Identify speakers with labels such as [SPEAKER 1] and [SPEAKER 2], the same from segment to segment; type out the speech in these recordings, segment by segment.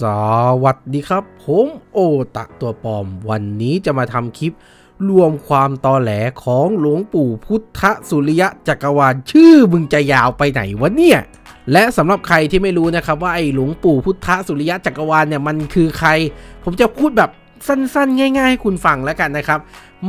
[SPEAKER 1] สวัสดีครับ ผมโอตะตัวปลอม วันนี้จะมาทำคลิป รวมความตอแหลของหลวงปู่พุทธสุริยะจักรวาลชื่อมึงจะยาวไปไหนวะเนี่ยและสำหรับใครที่ไม่รู้นะครับว่าไอ้หลวงปู่พุทธสุริยะจักรวาลเนี่ยมันคือใคร ผมจะพูดแบบ สั้นๆ ง่าย ๆ ให้คุณฟังแล้วกันนะครับ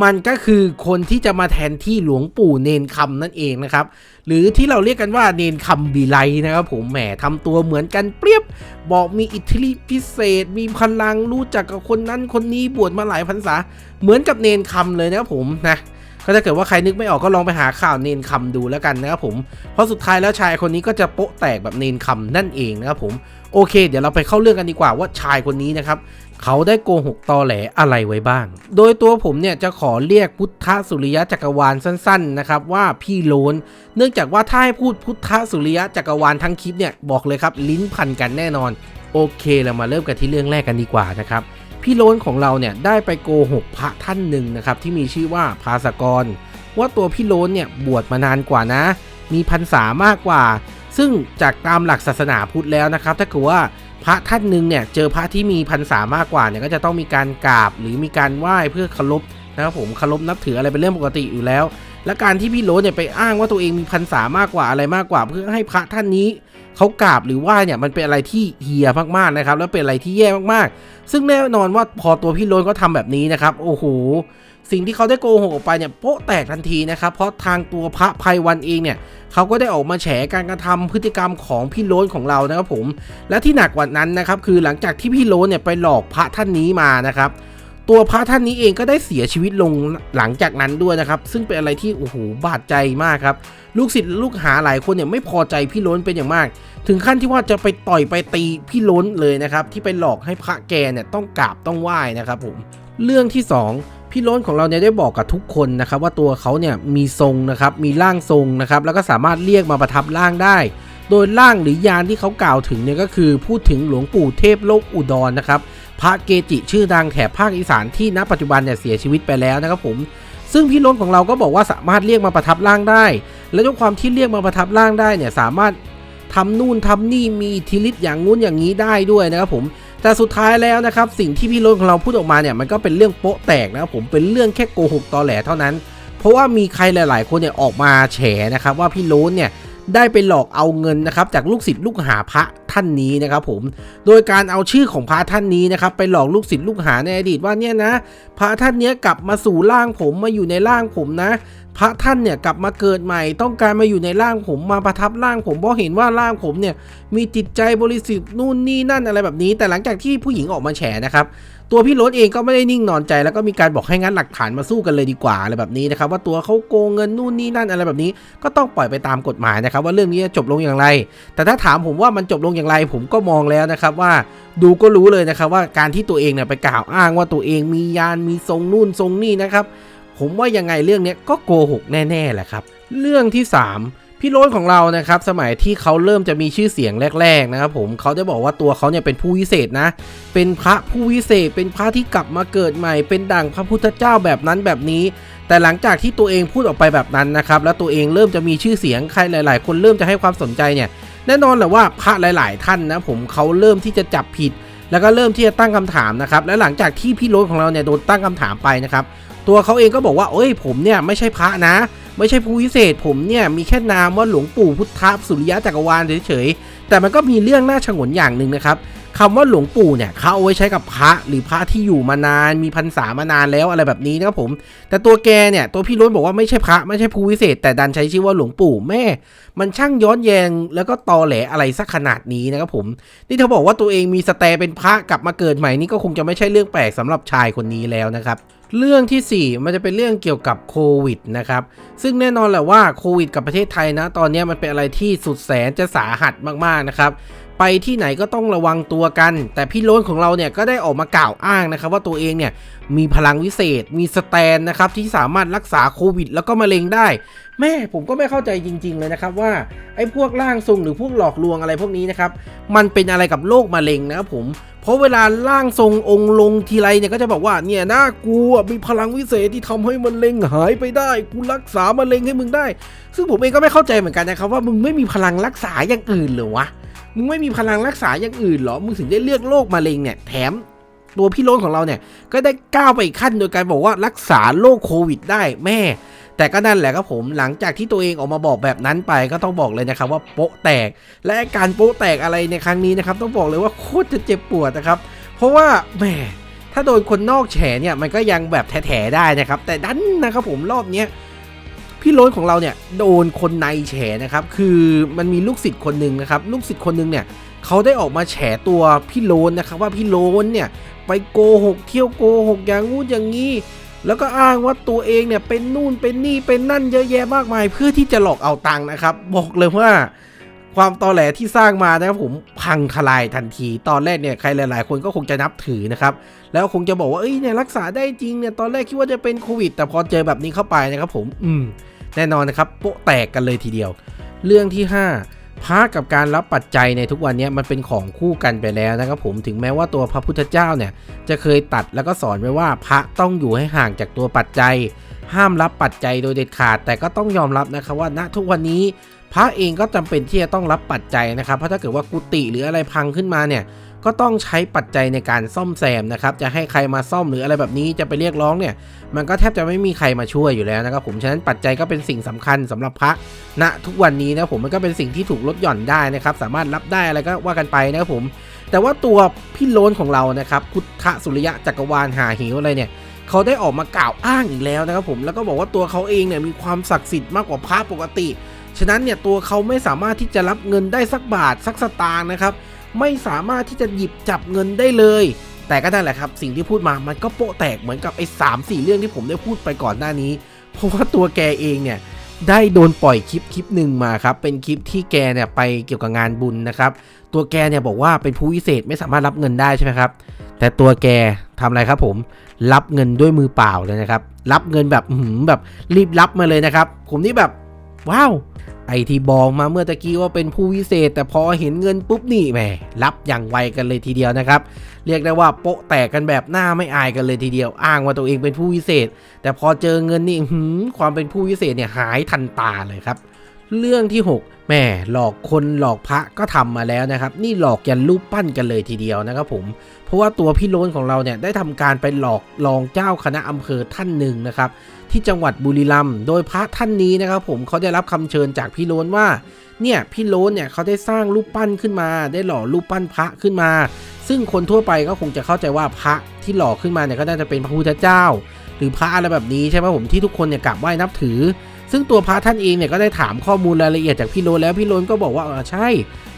[SPEAKER 1] มันก็คือคนที่จะมาแทนที่หลวงปู่เนนคำนั่นเองนะครับ หรือที่เราเรียกกันว่าเนนคำบีไลนะครับผมแหมทำตัวเหมือนกันเปรียบ บอกมีอิทธิฤทธิพิเศษ มีพลังรู้จักกับคนนั้นคนนี้บวชมาหลายพรรษา เหมือนกับเนนคำเลยนะครับผมนะก็ถ้าเกิดว่าใครนึกไม่ออกก็ลองไปหาข่าวเนนคำดูแล้วกันนะครับผม เพราะสุดท้ายแล้วชายคนนี้ก็จะโป๊ะแตกแบบเนนคำนั่นเองนะครับผม โอเค เดี๋ยวเราไปเข้าเรื่องกันดีกว่าว่าชายคนนี้นะครับ เขาได้โกหกตอแหลอะไรไว้บ้าง โดยตัวผมเนี่ยจะขอเรียกพุทธสุริยะจักรวาลสั้นๆนะครับว่าพี่โลน เนื่องจากว่าถ้าให้พูดพุทธสุริยะจักรวาลทั้งคลิปเนี่ยบอกเลยครับลิ้นพันกันแน่นอน โอเคเรามาเริ่มกันที่เรื่องแรกกันดีกว่านะครับพี่โลนของเราเนี่ยได้ไปโกหกพระท่านหนึ่งนะครับที่มีชื่อว่าภาสกร ว่าตัวพี่โลนเนี่ยบวชมานานกว่านะ มีพรรษามากกว่า ซึ่งจากตามหลักศาสนาพุทธแล้วนะครับ ถ้าเกิดว่า พระท่านหนึ่งเนี่ยเจอพระที่มีพรรษามากกว่าเนี่ยก็จะต้องมีการกราบหรือมีการไหว้เพื่อเคารพนะครับผมเคารพนับถืออะไรเป็นเรื่องปกติอยู่แล้ว และการที่พี่โลนเนี่ยไปอ้างว่าตัวเองมีพรรษามากกว่าอะไรมากกว่า เพื่อให้พระท่านนี้เขากราบหรือไหว้เนี่ยมันเป็นอะไรที่เฮียมากๆนะครับ แล้วเป็นอะไรที่แย่มากๆ ซึ่งแน่นอนว่าพอตัวพี่โลนก็ทำแบบนี้นะครับ โอ้โห สิ่งที่เขาได้โกหกออกไปเนี่ยโป๊ะแตกทันทีนะครับ เพราะทางตัวพระภัยวันเองเนี่ยเขาก็ได้ออกมาแฉการกระทำพฤติกรรมของพี่โลนของเรานะครับผม และที่หนักกว่านั้นนะครับคือหลังจากที่พี่โลนเนี่ยไปหลอกพระท่านนี้มานะครับ ตัวพระท่านนี้เองก็ได้เสียชีวิตลงหลังจากนั้นด้วยนะครับ ซึ่งเป็นอะไรที่โอ้โหบาดใจมากครับลูกศิษย์ลูกหาหลายคนเนี่ยไม่พอใจพี่โล้นเป็นอย่างมาก ถึงขั้นที่ว่าจะไปต่อยไปตีพี่โล้นเลยนะครับที่ไปหลอกให้พระแกเนี่ยต้องกราบต้องไหว้นะครับผมเรื่องที่ 2 พี่ล้นของเราเนี่ยได้บอกกับทุกคนนะครับว่าตัวเขาเนี่ยมีทรงนะครับมีร่างทรงนะครับแล้วก็สามารถเรียกมาประทับร่างได้ โดยร่างหรือยานที่เขากล่าวถึงเนี่ยก็คือพูดถึงหลวงปู่เทพโลกอุดรนะครับพระเกจิชื่อดังแถบภาคอีสานที่ณปัจจุบันเนี่ยเสียชีวิตไปแล้วนะครับผมซึ่งพี่ล้นของเราก็บอกว่าสามารถเรียกมาประทับร่างได้ และด้วยความที่เรียกมาประทับร่างได้เนี่ยสามารถทำนู่นทำนี่มีอิทธิฤทธิ์อย่างงู้นอย่างนี้ได้ด้วยนะครับผม แต่สุดท้ายแล้วนะครับสิ่งที่พี่ล้นของเราพูดออกมาเนี่ยมันก็เป็นเรื่องโป๊ะแตกนะครับผมเป็นเรื่องแค่โกหกตอแหลเท่านั้น เพราะว่ามีใครหลาย ๆ คนเนี่ยออกมาแฉนะครับว่าพี่โล้นเนี่ย ได้ไปหลอกเอาเงินนะครับจากลูกศิษย์ลูกหาพระท่านนี้นะครับผม โดยการเอาชื่อของพระท่านนี้นะครับไปหลอกลูกศิษย์ลูกหาในอดีตว่าเนี่ยนะ พระท่านเนี้ยกลับมาสู่ร่างผมมาอยู่ในร่างผมนะ พระท่านเนี่ยกลับมาเกิดใหม่ ต้องการมาอยู่ในร่างผมมาประทับร่างผมเพราะเห็นว่าร่างผมเนี่ยมีจิตใจบริสุทธิ์นู่นนี่นั่นอะไรแบบนี้ แต่หลังจากที่ผู้หญิงออกมาแฉนะครับ ตัวพี่โรสเองก็ไม่ได้นิ่งนอนใจ แล้วก็มีการบอกให้งั้นหลักฐานมาสู้กันเลยดีกว่าอะไรแบบนี้นะครับว่าตัวเขาโกงเงินนู่นนี่นั่นอะไรแบบนี้ ก็ต้องปล่อยไปตามกฎหมายนะครับว่าเรื่องนี้จะจบลงอย่างไร แต่ถ้าถามผมว่ามันจบลงอย่างไร ผมก็มองแล้วนะครับว่าดูก็รู้เลยนะครับว่าการที่ตัวเองเนี่ยไปกล่าวอ้างว่าตัวเองมียานมีทรงนู่นทรงนี่นะครับผมว่ายังไงเรื่องนี้ก็โกหกแน่ๆแหละครับ เรื่องที่ 3 พี่โรสของเรานะครับสมัยที่เขาเริ่มจะมีชื่อเสียงแรก ๆ นะครับผมเขาได้บอกว่าตัวเขาเนี่ยเป็นผู้วิเศษนะ เป็นพระผู้วิเศษ เป็นพระที่กลับมาเกิดใหม่ เป็นดั่งพระพุทธเจ้าแบบนั้นแบบนี้ แต่หลังจากที่ตัวเองพูดออกไปแบบนั้นนะครับแล้วตัวเองเริ่มจะมีชื่อเสียงใครหลาย ๆ คนเริ่มจะให้ความสนใจเนี่ยแน่นอนแหละว่าพระหลาย ๆ ท่านนะผมเขาเริ่มที่จะจับผิด แล้วก็เริ่มที่จะตั้งคำถามนะครับและหลังจากที่พี่โรสของเราเนี่ยโดนตั้งคำถามไปนะครับตัวเขาเองก็บอกว่าเอ้ยผมเนี่ยไม่ใช่พระนะ ไม่ใช่ผู้วิเศษผมเนี่ยมีแค่นามว่าหลวงปู่พุทธสุริยะจักรวาลเฉยๆแต่มันก็มีเรื่องน่าชงนอย่างหนึ่งนะครับ คำว่าหลวงปู่เนี่ยเขาเอาไว้ใช้กับพระหรือพระที่อยู่มานานมีพรรษามานานแล้วอะไรแบบนี้นะครับผม แต่ตัวแกเนี่ยตัวพี่ล้นบอกว่าไม่ใช่พระไม่ใช่ผู้วิเศษ แต่ดันใช้ชื่อว่าหลวงปู่แม่ มันช่างย้อนแยงแล้วก็ตอแหลอะไรสักขนาดนี้นะครับผม นี่เธอบอกว่าตัวเองมีสแตร์เป็นพระกลับมาเกิดใหม่นี่ก็คงจะไม่ใช่เรื่องแปลกสำหรับชายคนนี้แล้วนะครับเรื่องทีสี่ 4 มันจะเป็นเรื่องเกี่ยวกับโควิดนะครับ ซึ่งแน่นอนแหละว่าโควิดกับประเทศไทยนะ ตอนนี้มันเป็นอะไรที่สุดแสนจะสาหัสมากๆนะครับ ไปที่ไหนก็ต้องระวังตัวกัน แต่พี่โล้นของเราเนี่ยก็ได้ออกมากล่าวอ้างนะครับ ว่าตัวเองเนี่ยมีพลังวิเศษ มีสแตนนะครับที่สามารถรักษาโควิด แล้วก็มะเร็งได้ แม่ผมก็ไม่เข้าใจจริง ๆ เลยนะครับว่าไอ้พวกร่างทรงหรือพวกหลอกลวงอะไรพวกนี้นะครับมันเป็นอะไรกับโรคมะเร็งนะครับผมเพราะเวลาร่างทรงองค์ลงทีไรเนี่ยก็จะบอกว่าเนี่ยนะกูอะมีพลังวิเศษที่ทำให้มะเร็งหายไปได้กูรักษามะเร็งให้มึงได้ ซึ่งผมเองก็ไม่เข้าใจเหมือนกันนะครับว่ามึงไม่มีพลังรักษาอย่างอื่นเหรอวะ มึงไม่มีพลังรักษาอย่างอื่นเหรอ มึงถึงได้เลือกโรคมะเร็งเนี่ย แถมตัวพี่โรนของเราเนี่ย ก็ได้ก้าวไปอีกขั้นโดยการบอกว่ารักษาโรคโควิดได้แม่ แต่ก็นั่นแหละครับผมหลังจากที่ตัวเองออกมาบอกแบบนั้นไปก็ต้องบอกเลยนะครับว่าโป๊ะแตก และการโป๊ะแตกอะไรในครั้งนี้นะครับต้องบอกเลยว่าโคตรจะเจ็บปวดนะครับ เพราะว่าแหมถ้าโดนคนนอกแฉเนี่ยมันก็ยังแบบแถๆได้นะครับ แต่ดันนะครับผมรอบเนี้ย พี่โรนของเราเนี่ยโดนคนในแฉนะครับ คือมันมีลูกศิษย์คนหนึ่งนะครับ ลูกศิษย์คนหนึ่งเนี่ยเขาได้ออกมาแฉตัวพี่โรนนะครับ ว่าพี่โรนเนี่ยไปโกหกเที่ยวโกหกอย่างงู้นอย่างงี้ แล้วก็อ้างว่าตัวเองเนี่ยเป็นนู่นเป็นนี่เป็นนั่นเยอะแยะมากมาย เพื่อที่จะหลอกเอาตังค์นะครับ บอกเลยว่าความตอแหลที่สร้างมานะครับผมพังทลายทันที ตอนแรกเนี่ยใครหลาย ๆ คนก็คงจะนับถือนะครับ แล้วคงจะบอกว่าเอ้ยเนี่ยรักษาได้จริงเนี่ยตอนแรกคิดว่าจะเป็นโควิด แต่พอเจอแบบนี้เข้าไปนะครับผม อืม แน่นอนนะครับโปะแตกกันเลยทีเดียว เรื่องที่ 5พระกับการรับปัจจัยในทุกวันนี้มันเป็นของคู่กันไปแล้วนะครับผมถึงแม้ว่าตัวพระพุทธเจ้าเนี่ยจะเคยตัดแล้วก็สอนไว้ว่าพระต้องอยู่ให้ห่างจากตัวปัจจัย ห้ามรับปัจจัยโดยเด็ดขาด แต่ก็ต้องยอมรับนะครับว่าณทุกวันนี้พระเองก็จำเป็นที่จะต้องรับปัจจัยนะครับ เพราะถ้าเกิดว่ากุฏิหรืออะไรพังขึ้นมาเนี่ย ก็ต้องใช้ปัจจัยในการซ่อมแซมนะครับ จะให้ใครมาซ่อมหรืออะไรแบบนี้จะไปเรียกร้องเนี่ย มันก็แทบจะไม่มีใครมาช่วยอยู่แล้วนะครับผม ฉะนั้นปัจจัยก็เป็นสิ่งสำคัญสำหรับพระณทุกวันนี้นะผมมันก็เป็นสิ่งที่ถูกลดหย่อนได้นะครับ สามารถรับได้อะไรก็ว่ากันไปนะครับผม แต่ว่าตัวพี่โลนของเรานะครับ พุทธสุริยะจักรวาลหาหิวอะไรเนี่ยเขาได้ออกมากล่าวอ้างอีกแล้วนะครับผมแล้วก็บอกว่าตัวเขาเองเนี่ยมีความศักดิ์สิทธิ์มากกว่าพระปกติ ฉะนั้นเนี่ยตัวเขาไม่สามารถที่จะรับเงินได้สักบาทสักสตางค์นะครับ ไม่สามารถที่จะหยิบจับเงินได้เลย แต่ก็นั่นแหละครับ สิ่งที่พูดมามันก็โปะแตกเหมือนกับไอ้สามสี่เรื่องที่ผมได้พูดไปก่อนหน้านี้ เพราะว่าตัวแกเองเนี่ยได้โดนปล่อยคลิปคลิปหนึ่งมาครับ เป็นคลิปที่แกเนี่ยไปเกี่ยวกับงานบุญนะครับ ตัวแกเนี่ยบอกว่าเป็นผู้วิเศษไม่สามารถรับเงินได้ใช่ไหมครับ แต่ตัวแกทำอะไรครับผม รับเงินด้วยมือเปล่าเลยนะครับ รับเงินแบบหือแบบรีบรับมาเลยนะครับ ผมนี่แบบว้าว ไอที่บอกมาเมื่อตะกี้ว่าเป็นผู้วิเศษ แต่พอเห็นเงินปุ๊บนี่แหมรับอย่างไวกันเลยทีเดียวนะครับ เรียกได้ว่าโปะแตกกันแบบหน้าไม่อายกันเลยทีเดียว อ้างว่าตัวเองเป็นผู้วิเศษ แต่พอเจอเงินนี่หืความเป็นผู้วิเศษเนี่ยหายทันตาเลยครับ เรื่องที่ 6แหม่หลอกคนหลอกพระก็ทำมาแล้วนะครับ นี่หลอกยันรูปปั้นกันเลยทีเดียวนะครับผม เพราะว่าตัวพี่โลนของเราเนี่ยได้ทำการไปหลอกรองเจ้าคณะอำเภอท่านหนึ่งนะครับ ที่จังหวัดบุรีรัมย์โดยพระท่านนี้นะครับ ผมเขาได้รับคำเชิญจากพี่โลนว่าเนี่ยพี่โลนเนี่ยเขาได้สร้างรูปปั้นขึ้นมา ได้หล่อรูปปั้นพระขึ้นมา ซึ่งคนทั่วไปก็คงจะเข้าใจว่าพระที่หล่อขึ้นมาเนี่ยก็น่าจะเป็นพระพุทธเจ้า หรือพระอะไรแบบนี้ใช่ไหมผมที่ทุกคนเนี่ยกราบไหว้นับถือ ซึ่งตัวพระท่านเองเนี่ยก็ได้ถามข้อมูลรายละเอียดจากพี่โลนแล้วพี่โลนก็บอกว่าใช่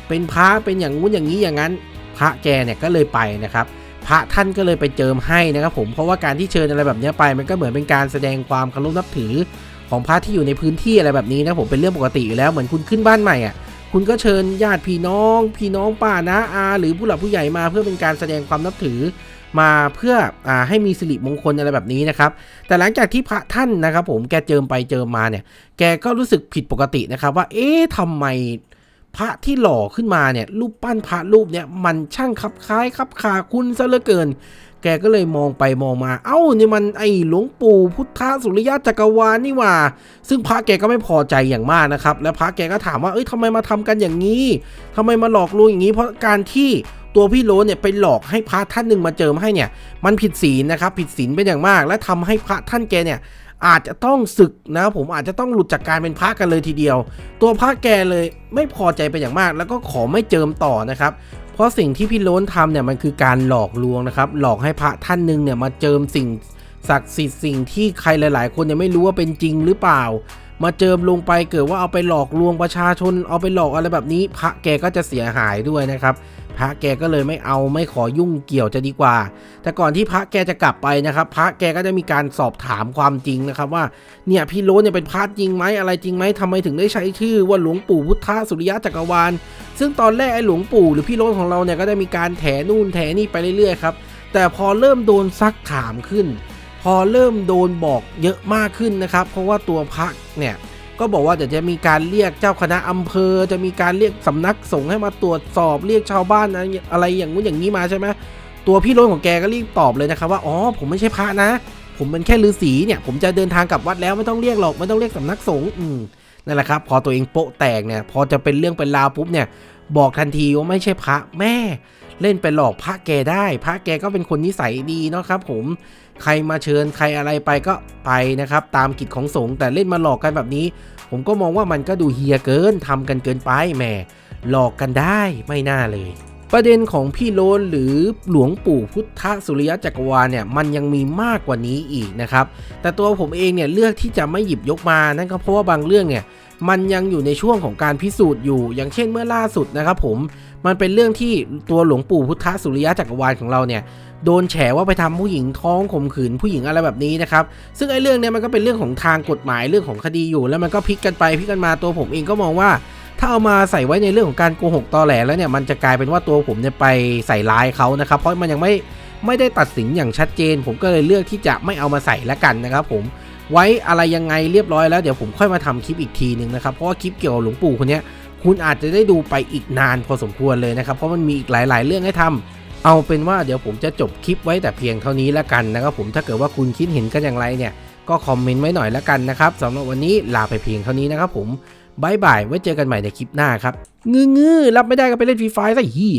[SPEAKER 1] เป็นพระเป็นอย่างงู้นอย่างนี้อย่างนั้น พระแกเนี่ยก็เลยไปนะครับ พระท่านก็เลยไปเจิมให้นะครับผมเพราะว่าการที่เชิญอะไรแบบนี้ไป มันก็เหมือนเป็นการแสดงความเคารพนับถือของพระที่อยู่ในพื้นที่อะไรแบบนี้นะผมเป็นเรื่องปกติอยู่แล้วเหมือนคุณขึ้นบ้านใหม่อะคุณก็เชิญญาติพี่น้อง พี่น้องป้านะอา หรือผู้หลักผู้ใหญ่มาเพื่อเป็นการแสดงความนับถือ มาเพื่ออให้มีสิริมงคลอะไรแบบนี้นะครับ แต่หลังจากที่พระท่านนะครับ ผมแกเจิมไปเจิมมาเนี่ย แกก็รู้สึกผิดปกตินะครับ ว่า เอ๊ะทำไมพระที่หล่อขึ้นมาเนี่ยรูปปั้นพระรูปเนี่ยมันช่างคับคล้ายคับคาคุณซะเหลือเกิน แกก็เลยมองไปมองมา เอ้านี่มันไอหลวงปู่พุทธสุริยะจักรวาลนี่ว่า ซึ่งพระแกก็ไม่พอใจอย่างมากนะครับ และพระแกก็ถามว่า เอ้ยทำไมมาทำกันอย่างนี้ทำไมมาหลอกลวงอย่างนี้ เพราะการที่ตัวพี่โลเนี่ยไปหลอกให้พระท่านหนึ่งมาเจิมให้เนี่ย มันผิดศีลนะครับ ผิดศีลเป็นอย่างมาก และทำให้พระท่านแกเนี่ยอาจจะต้องศึกนะผมอาจจะต้องหลุดจากการเป็นพระกันเลยทีเดียว ตัวพระแกเลยไม่พอใจเป็นอย่างมาก แล้วก็ขอไม่เจิมต่อนะครับ เพราะสิ่งที่พี่โล้นทำเนี่ยมันคือการหลอกลวงนะครับ หลอกให้พระท่านหนึ่งเนี่ยมาเจิมสิ่งศักดิ์สิทธิ์สิ่งที่ใครหลาย ๆ คนยังไม่รู้ว่าเป็นจริงหรือเปล่า มาเจิมลงไปเกิดว่าเอาไปหลอกลวงประชาชน เอาไปหลอกอะไรแบบนี้ พระแกก็จะเสียหายด้วยนะครับ พระแกก็เลยไม่เอาไม่ขอยุ่งเกี่ยวจะดีกว่า แต่ก่อนที่พระแกจะกลับไปนะครับ พระแกก็จะมีการสอบถามความจริงนะครับว่าเนี่ยพี่โลนเนี่ยเป็นพระจริงไหมอะไรจริงไหมทำไมถึงได้ใช้ชื่อว่าหลวงปู่พุทธสุริยะจักรวาล ซึ่งตอนแรกไอ้หลวงปู่หรือพี่โลนของเราเนี่ยก็ได้มีการแถนู่นแถนี่ไปเรื่อยๆครับแต่พอเริ่มโดนซักถามขึ้น พอเริ่มโดนบอกเยอะมากขึ้นนะครับ เพราะว่าตัวพระเนี่ย ก็บอกว่าเดี๋ยวจะมีการเรียกเจ้าคณะอำเภอ จะมีการเรียกสำนักสงฆ์ให้มาตรวจสอบเรียกชาวบ้านอะไรอะไรอย่างงู้นอย่างนี้มาใช่ไหมตัวพี่โรนของแกก็รีบตอบเลยนะครับว่าอ๋อผมไม่ใช่พระนะ ผมเป็นแค่ฤาษีเนี่ยผมจะเดินทางกลับวัดแล้วไม่ต้องเรียกหรอกไม่ต้องเรียกสำนักสงฆ์อืมนั่นแหละครับ พอตัวเองโปะแตกเนี่ยพอจะเป็นเรื่องเป็นราวปุ๊บเนี่ยบอกทันทีว่าไม่ใช่พระแม่ เล่นไปหลอกพระแกได้ พระแกก็เป็นคนนิสัยดีเนาะครับผมใครมาเชิญใครอะไรไปก็ไปนะครับ ตามกิจของสงฆ์แต่เล่นมาหลอกกันแบบนี้ ผมก็มองว่ามันก็ดูเฮียเกินทำกันเกินไปแหมหลอกกันได้ไม่น่าเลยประเด็นของพี่โลนหรือหลวงปู่พุทธสุริยะจักรวาลเนี่ยมันยังมีมากกว่านี้อีกนะครับ แต่ตัวผมเองเนี่ยเลือกที่จะไม่หยิบยกมานั่นก็เพราะว่าบางเรื่องเนี่ย มันยังอยู่ในช่วงของการพิสูจน์อยู่ อย่างเช่นเมื่อล่าสุดนะครับผม มันเป็นเรื่องที่ตัวหลวงปู่พุทธสุริยะจักรวาลของเราเนี่ยโดนแฉว่าไปทำผู้หญิงท้องข่มขืนผู้หญิงอะไรแบบนี้นะครับ ซึ่งไอ้เรื่องเนี้ยมันก็เป็นเรื่องของทางกฎหมายเรื่องของคดีอยู่ แล้วมันก็พลิกกันไปพลิกกันมาตัวผมเองก็มองว่า ถ้าเอามาใส่ไว้ในเรื่องของการโกหกตอแหลแล้วเนี่ยมันจะกลายเป็นว่าตัวผมเนี่ยไปใส่ร้ายเขานะครับเพราะมันยังไม่ไม่ได้ตัดสินอย่างชัดเจน ผมก็เลยเลือกที่จะไม่เอามาใส่ละกันนะครับผม ไว้อะไรยังไงเรียบร้อยแล้วเดี๋ยวผมค่อยมาทำคลิปอีกทีหนึ่งนะครับเพราะว่าคลิปเกี่ยวกับหลวงปู่คนนี้คุณอาจจะได้ดูไปอีกนานพอสมควรเลยนะครับเพราะมันมีอีกหลาย ๆ เรื่องให้ทำเอาเป็นว่าเดี๋ยวผมจะจบคลิปไว้แต่เพียงเท่านี้และกันนะครับผมถ้าเกิดว่าคุณคิดเห็นกันอย่างไรเนี่ยก็คอมเมนต์ไว้หน่อยและกันนะครับสำหรับวันนี้ลาไปเพียงเท่านี้นะครับผมบายบายไว้เจอกันใหม่ในคลิปหน้าครับงื้อๆรับไม่ได้ก็ไปเล่นฟรีไฟซะฮี